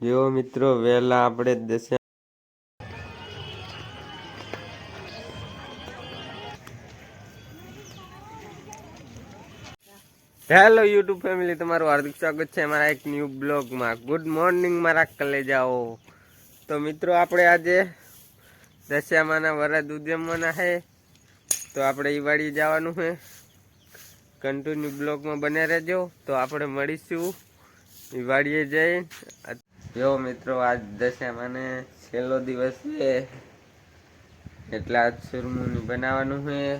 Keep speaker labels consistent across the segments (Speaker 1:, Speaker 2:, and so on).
Speaker 1: જો મિત્રો, વહેલા આપણે દશા હેલો યુટ્યુબ ફેમિલી, તમારું હાર્દિક સ્વાગત છે મારા એક ન્યૂ બ્લોગમાં. ગુડ મોર્નિંગ મારા કલેજાઓ. તો મિત્રો, આપણે આજે દશામાના વરદ ઉદ્યમવાના છે તો આપણે ઈવાડી જવાનું છે કન્ટિન્યુ બ્લોગમાં બને રહેજો. તો આપણે મળીશું. ઈવાડીએ વાડીએ જઈને. જો મિત્રો, આજ દશામાને છેલ્લો દિવસ છે. એટલે આજ સુરમુની બનાવવાનું છે.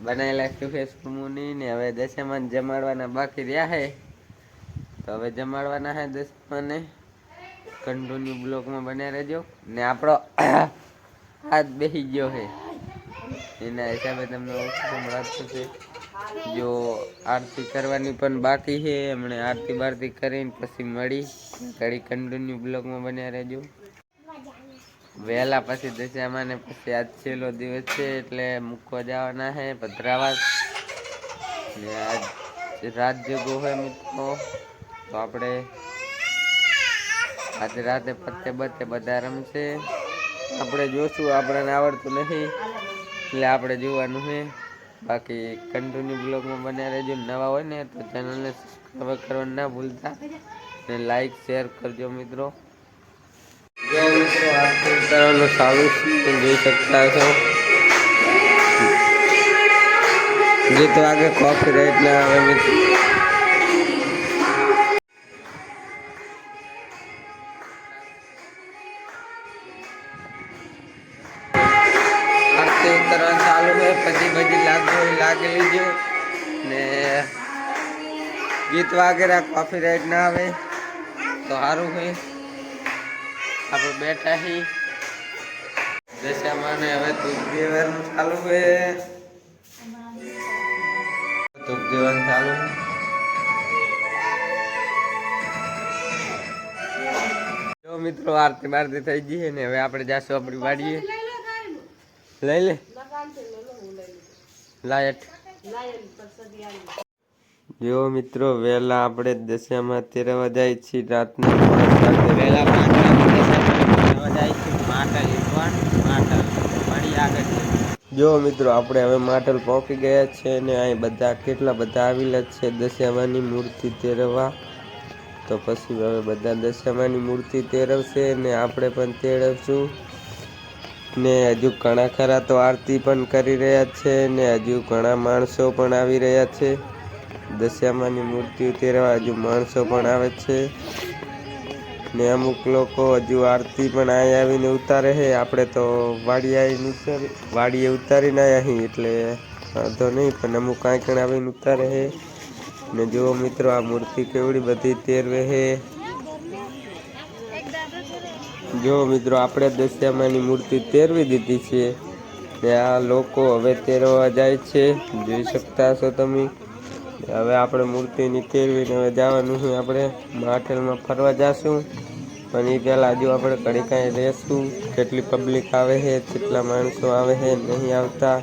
Speaker 1: બનાવી નાખ્યું છે સુરમુની ને હવે દશામાન જમાડવાના બાકી રહ્યા છે. તો હવે જમાડવાના છે દશામાને કન્ટિન્યુ બ્લોકમાં બન્યા રહેજો. ને આપણો હાથ બેસી ગયો છે. એના હિસાબે તમને ઓછું સંભળાતું છે. જો આરતી કરવાની પણ બાકી છે. હમણે આરતી બારતી કરીને પછી મળી. ઘડી કન્ટિન્યુ બ્લોગમાં બન્યા રહેજો. વહેલા પછી દશામાં ને પછી આજ છેલ્લો દિવસ છે એટલે મૂકવા જવાના છે ભદ્રાવાસ. ને આજ રાત જગો હોય મિત્રો. તો આપણે આજે રાતે પત્તે બત્તે બધા રમશે. આપણે જોશું, આપણને આવડતું નથી. એટલે આપણે જોવાનું છે. બાકી કન્ટિન્યુ બ્લોગમાં બન્યા રહેજો. નવા હોય ને તો ચેનલને સબસ્ક્રાઈબ કરવાનું ના ભૂલતા. અને લાઈક શેર કરજો મિત્રો. જો કરવાનું સારું છે. જોઈ શકતા છો તો આગળ કોફી રાઈટ ના આવે મિત્રો. આરતી લાગુ લીજો ને ગીત વગેરે કોફી રાઈટ ના આવે, તો સારું હોય આપણે બેઠા હી દશામાં ને હવે ધૂપ દેવાનું ચાલુ છે. દેવાનું ચાલુ જો મિત્રો, આરતી બારતી થઈ ગઈ ને હવે આપણે જાશું આપણી વાડીએ. લઈ લે. લાયટ. જો મિત્રો, વહેલા આપણે દશામાં તેરવા જાય છીએ, રાતના પાંચ વાગે. વહેલા જાય છીએ, માટલ ઇસવાન માટલ મળી આગળ છે જો મિત્રો, આપણે હવે માટલ પહોંચી ગયા છે અને અહીં બધા, કેટલા બધા આવેલા છે દશામાની મૂર્તિ તેરવા? તો પછી હવે બધા દશામાની મૂર્તિ તેરવશે ને આપણે પણ તેરવશું. ને હજુ ઘણા ખરા તો આરતી પણ કરી રહ્યા છે ને હજુ ઘણા માણસો પણ આવી રહ્યા છે. દશામાની મૂર્તિ ઉતેરવા હજુ માણસો પણ આવે છે. ને અમુક લોકો હજુ આરતી પણ અહીં આવીને ઉતારે છે. આપણે તો વાડી આવીને ઉતારી, વાડીએ ઉતારીને અહીં એટલે વાંધો નહીં, પણ અમુક કાંઈ આવીને ઉતારે છે. ને જુઓ મિત્રો, આ મૂર્તિ કેવડી બધી તેરવે છે. જો મિત્રો, આપણે દસ્યામાની મૂર્તિ તેરવી દીધી છે ને આ લોકો હવે તેરવા જાય છે. જોઈ શકતા હશો તમે. હવે આપણે મૂર્તિની તેરવીને હવે જવાનું છે. આપણે માઠેલમાં ફરવા જશું. પણ એ પહેલાં હજુ આપણે ઘડી કાંઈ રહેશું, કેટલી પબ્લિક આવે છે, કેટલા માણસો આવે છે, નહીં આવતા.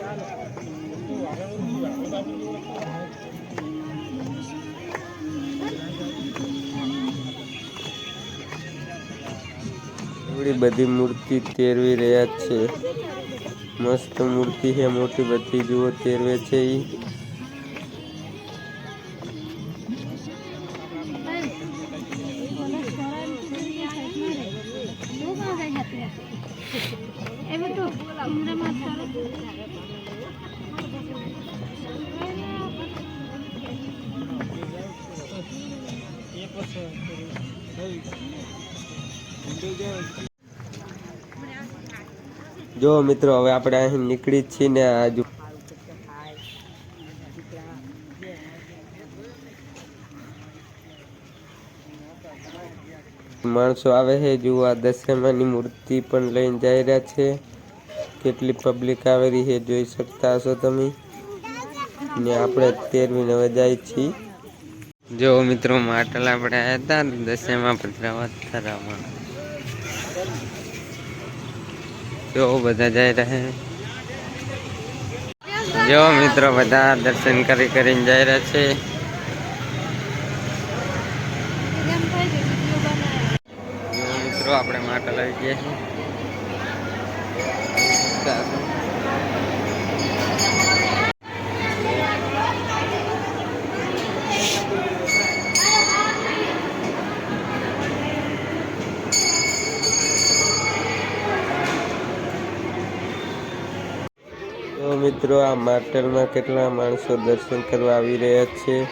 Speaker 1: એવડી બધી મૂર્તિ તેરવી રહ્યા છે. મસ્ત મૂર્તિ છે મોટી બધી. જુઓ, તેરવે છે ઈ.
Speaker 2: તો ઉમરામાં
Speaker 1: જો મિત્રો, હવે આપણે અહીં નીકળી જ છીએ ને આજુ માણસો આવે છે, જુઓ દશામાની મૂર્તિ પણ લઈને જઈ રહ્યા છે. કેટલી પબ્લિક આવેલી છે, જોઈ શકતા હશો તમે. ને આપણે તેરમી હવે જાય છીએ. જો મિત્રો, માટલ આપણે આવ્યા હતા દશામાં પધરાવા થરામાં જો બધા જઈ રહ્યા જો મિત્રો બધા દર્શન કરી કરીને જઈ રહ્યા છે. મિત્રો, આપણે માટે લઈ ગયા છીએ તો મિત્રો, આ માર્ટલમાં કેટલા માણસો દર્શન કરવા આવી રહ્યા છે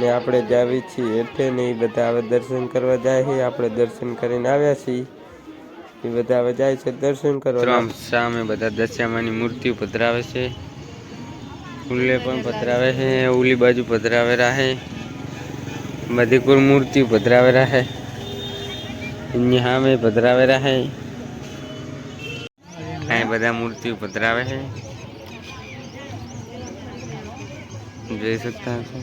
Speaker 1: ને આપણે જાવી છીએ એટલે ને એ બધા હવે દર્શન કરવા જાય છે. આપણે દર્શન કરીને આવ્યા છીએ. એ બધા હવે જાય છે દર્શન કરવા. સામે બધા દશામાની મૂર્તિઓ પધરાવે છે. ફૂલે પણ પધરાવે છે, ઓલી બાજુ પધરાવે રહે. બધી કુલ મૂર્તિ પધરાવે રહે. એની સામે પધરાવે રહે. બધા મૂર્તિઓ પધરાવે છે. જોઈ શકતા હશો?